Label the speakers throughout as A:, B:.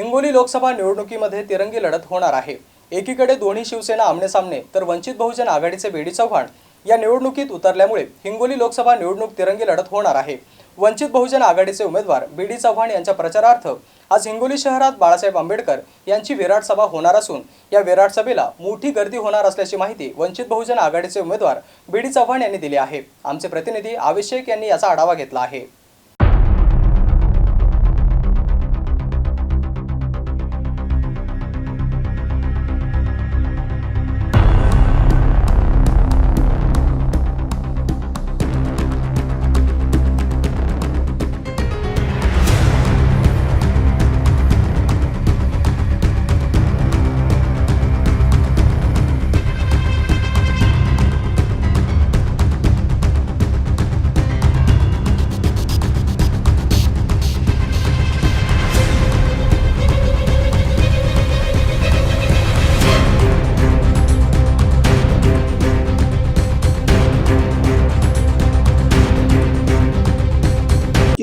A: हिंगोली लोकसभा निवडणुकीमध्ये तिरंगी लढत होणार आहे. एकीकडे दोन्ही शिवसेना आमनेसामने तर वंचित बहुजन आघाडीचे बेडी चव्हाण या निवडणुकीत उतरल्यामुळे हिंगोली लोकसभा निवडणूक तिरंगी लढत होणार आहे. वंचित बहुजन आघाडीचे उमेदवार बीडी चव्हाण यांच्या प्रचारार्थ आज हिंगोली शहरात बाळासाहेब आंबेडकर यांची विराट सभा होणार असून या विराट सभेला मोठी गर्दी होणार असल्याची माहिती वंचित बहुजन आघाडीचे उमेदवार बीडी चव्हाण यांनी दिली आहे. आमचे प्रतिनिधी आवेश यांनी याचा आढावा घेतला आहे.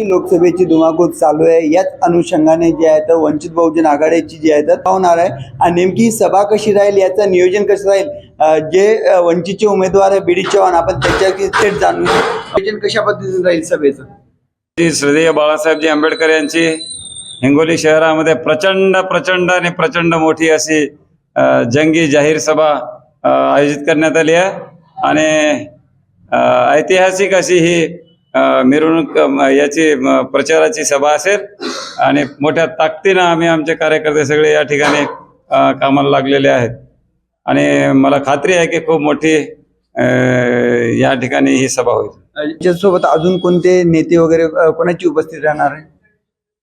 B: लोकसभेची धुमाकूळ चालू आहे. याच अनुषंगाने जे आहे तर वंचित बहुजन आघाडीची जी आहे तर होणार आहे. आणि नेमकी ही सभा कशी राहील याचं नियोजन कसं राहील जे वंचितचे उमेदवार आहे बीडी चव्हाण आपण त्याच्या थेट जाणून नियोजन कशा पद्धतीने राहील सभेचं?
C: श्री श्रद्धेय बाळासाहेबजी आंबेडकर यांची. हिंगोली शहरामध्ये प्रचंड प्रचंड आणि प्रचंड मोठी अशी जंगी जाहीर सभा आयोजित करण्यात आली आहे. आणि ऐतिहासिक अशी ही मिरवणूक याची प्रचाराची सभा असेल आणि मोठ्या ताकदीनं आम्ही आमचे कार्यकर्ते सगळे या ठिकाणी कामाला लागलेले आहेत. आणि मला खात्री आहे की खूप मोठी या ठिकाणी ही सभा होईल.
B: याच्यासोबत अजून कोणते नेते वगैरे कोणाची उपस्थिती राहणार आहे?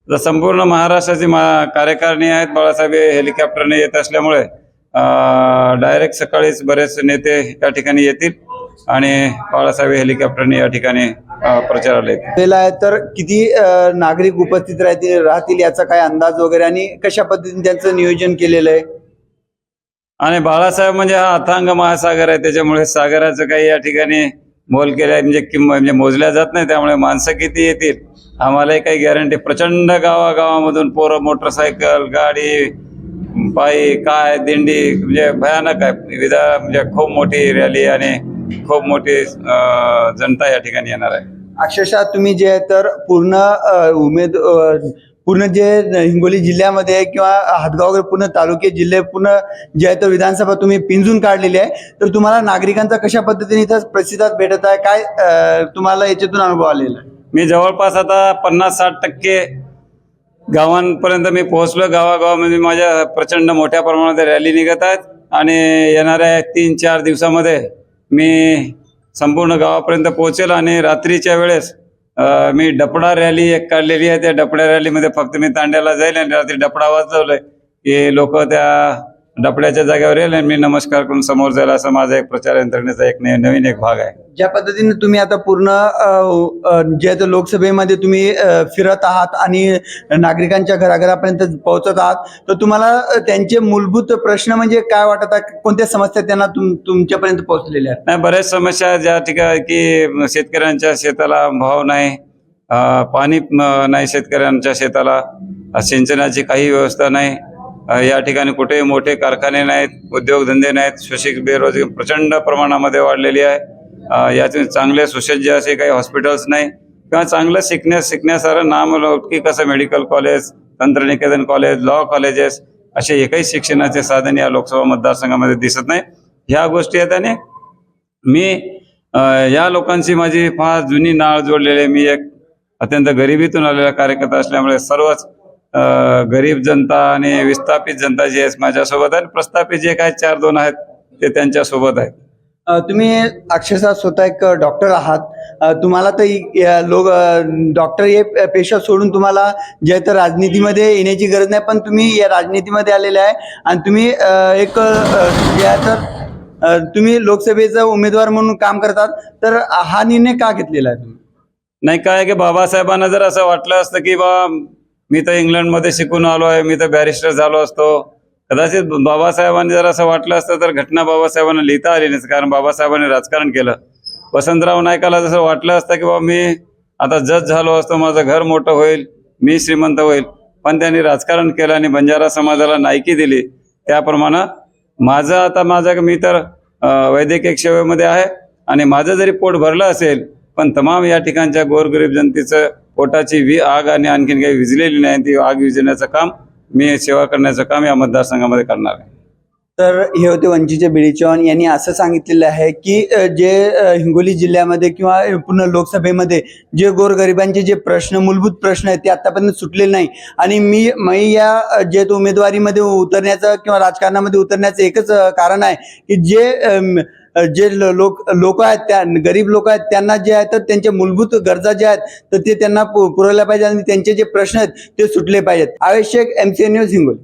C: तर संपूर्ण महाराष्ट्राची मा कार्यकारिणी आहेत. बाळासाहेब हेलिकॉप्टरने येत असल्यामुळे डायरेक्ट सकाळीच बरेच नेते या ठिकाणी येतील आणि बाळासाहेब हेलिकॉप्टरने या ठिकाणी प्रचाराला
B: सभेला आहे तर किती नागरिक उपस्थित राहतील राहतील याचा काय अंदाज वगैरे आणि कशा पद्धतीने त्यांचं नियोजन केलेलं आहे?
C: आणि बाळासाहेब म्हणजे हा अथांग महासागर आहे त्याच्यामुळे सागराचं काही या ठिकाणी मोल केल्या म्हणजे किंमत म्हणजे मोजल्या जात नाही त्यामुळे माणसं किती येतील आम्हालाही काही गॅरंटी प्रचंड गावागावामधून पोरं मोटरसायकल गाडी पायी काय दिंडी म्हणजे भयानक आहे. विधा म्हणजे खूप मोठी रॅली आणि खूप मोठी जनता या ठिकाणी येणार आहे.
B: अक्षरशः तुम्ही जे आहे तर पूर्ण उमेद पूर्ण जे हिंगोली जिल्ह्यामध्ये आहे किंवा हातगाव वगैरे पूर्ण तालुके जिल्हे पूर्ण जे आहे तर विधानसभा तुम्ही पिंजून काढलेली आहे. तर तुम्हाला नागरिकांचा कशा पद्धतीने इथं प्रतिसाद भेटत आहे? काय तुम्हाला याच्यातून अनुभव आलेला आहे?
C: मी जवळपास आता पन्नास साठ टक्के गावांपर्यंत मी पोहोचलो गावागावामध्ये माझ्या प्रचंड मोठ्या प्रमाणात रॅली निघत आहेत. आणि येणाऱ्या तीन चार दिवसामध्ये मी संपूर्ण गावापर्यंत पोहोचेल आणि रात्रीच्या वेळेस मी डपडा रॅली एक काढलेली आहे. त्या डपड्या रॅलीमध्ये फक्त मी तांड्याला जाईल आणि रात्री डपडा वाजवलोय. की लोक त्या डपड्याच्या जागेवर येईल आणि मी नमस्कार करून समोर जाईल असा माझा एक प्रचार यंत्रणेचा एक ने- नवीन एक भाग आहे.
B: ज्या पद्धतीने तुम्ही आता पूर्ण अ, अ, जे आहे तर लोकसभेमध्ये तुम्ही अ, फिरत आहात आणि नागरिकांच्या घराघरापर्यंत पोहोचत आहात तर तुम्हाला अ, त्यांचे मूलभूत प्रश्न म्हणजे काय वाटत कोणत्या समस्या त्यांना तुम तुमच्यापर्यंत पोहोचलेल्या आहेत?
C: नाही बऱ्याच समस्या ज्या ठिकाणी की शेतकऱ्यांच्या शेताला भाव नाही अं, पाणी नाही शेतकऱ्यांच्या शेताला सिंचनाची काही व्यवस्था नाही. या ठिकाणी कुठेही मोठे कारखाने नाहीत उद्योगधंदे नाहीत सुशिक बेरोजगारी प्रचंड प्रमाणामध्ये वाढलेली आहे. यातून चांगले सुसज्ज असे काही हॉस्पिटल्स नाही. किंवा चांगलं शिकण्यास शिकण्यासारं की कसं मेडिकल कॉलेज तंत्रनिकेतन कॉलेज लॉ कॉलेजेस असे एकही शिक्षणाचे साधन या लोकसभा मतदारसंघामध्ये दिसत नाही. ह्या गोष्टी आहेत आणि मी या लोकांची माझी फार जुनी नाळ जोडलेली आहे. मी एक अत्यंत गरिबीतून आलेला कार्यकर्ता असल्यामुळे सर्वच गरीब जनता आणि विस्थापित जनता जी आहे माझ्यासोबत आहे प्रस्थापित जे काय चार दोन आहेत ते त्यांच्यासोबत आहेत
B: तुम्ही अक्षरशः स्वतः एक डॉक्टर आहात. तुम्हाला तर लोक डॉक्टर हे पेशा सोडून तुम्हाला जे तर राजनीतीमध्ये येण्याची गरज नाही पण तुम्ही या राजनीतीमध्ये आलेले आहे. आणि तुम्ही एक जे आहे तर तुम्ही लोकसभेचा उमेदवार म्हणून काम करतात. तर हा निर्णय का घेतलेला आहे तुम्ही?
C: नाही काय की बाबासाहेबांना जर असं वाटलं असतं की बा मी तर इंग्लंडमध्ये शिकून आलो आहे मी तर बॅरिस्टर झालो असतो. कदाचित बाबासाहेबांनी जर असं वाटलं असतं तर घटना बाबासाहेबांना लिहिता आली नाही कारण बाबासाहेबांनी राजकारण केलं. वसंतराव नायकाला जसं वाटलं असतं की बाबा मी आता जज झालो असतो माझं घर मोठं होईल मी श्रीमंत होईल पण त्यांनी राजकारण केलं आणि बंजारा समाजाला नायकी दिली. त्याप्रमाणे माझं आता माझं मी तर वैद्यकीय सेवेमध्ये आहे आणि माझं जरी पोट भरलं असेल पण तमाम या ठिकाणच्या गोरगरीब जनतेचं पोटाची वी आग आणि आणखीन काही विजलेली नाही ती आग विझण्याचं काम मी सेवा करण्याचं काम या मतदारसंघामध्ये करणार आहे.
B: तर हे होते वंचितचे बिडी यांनी असं सांगितलेलं आहे की जे हिंगोली जिल्ह्यामध्ये किंवा पूर्ण लोकसभेमध्ये जे गोरगरिबांचे जे प्रश्न मूलभूत प्रश्न आहेत ते आतापर्यंत सुटलेले नाही. आणि मी मी या जे तो उमेदवारीमध्ये उतरण्याचं किंवा राजकारणामध्ये उतरण्याचं एकच कारण आहे की जे जे लोक लोक आहेत त्या गरीब लोक आहेत त्यांना जे आहे तर त्यांच्या मूलभूत गरजा ज्या आहेत तर ते त्यांना पुरवल्या पाहिजे आणि त्यांचे जे प्रश्न आहेत ते सुटले पाहिजेत. आवश्यक एमसीएन सी न्यूज हिंगोली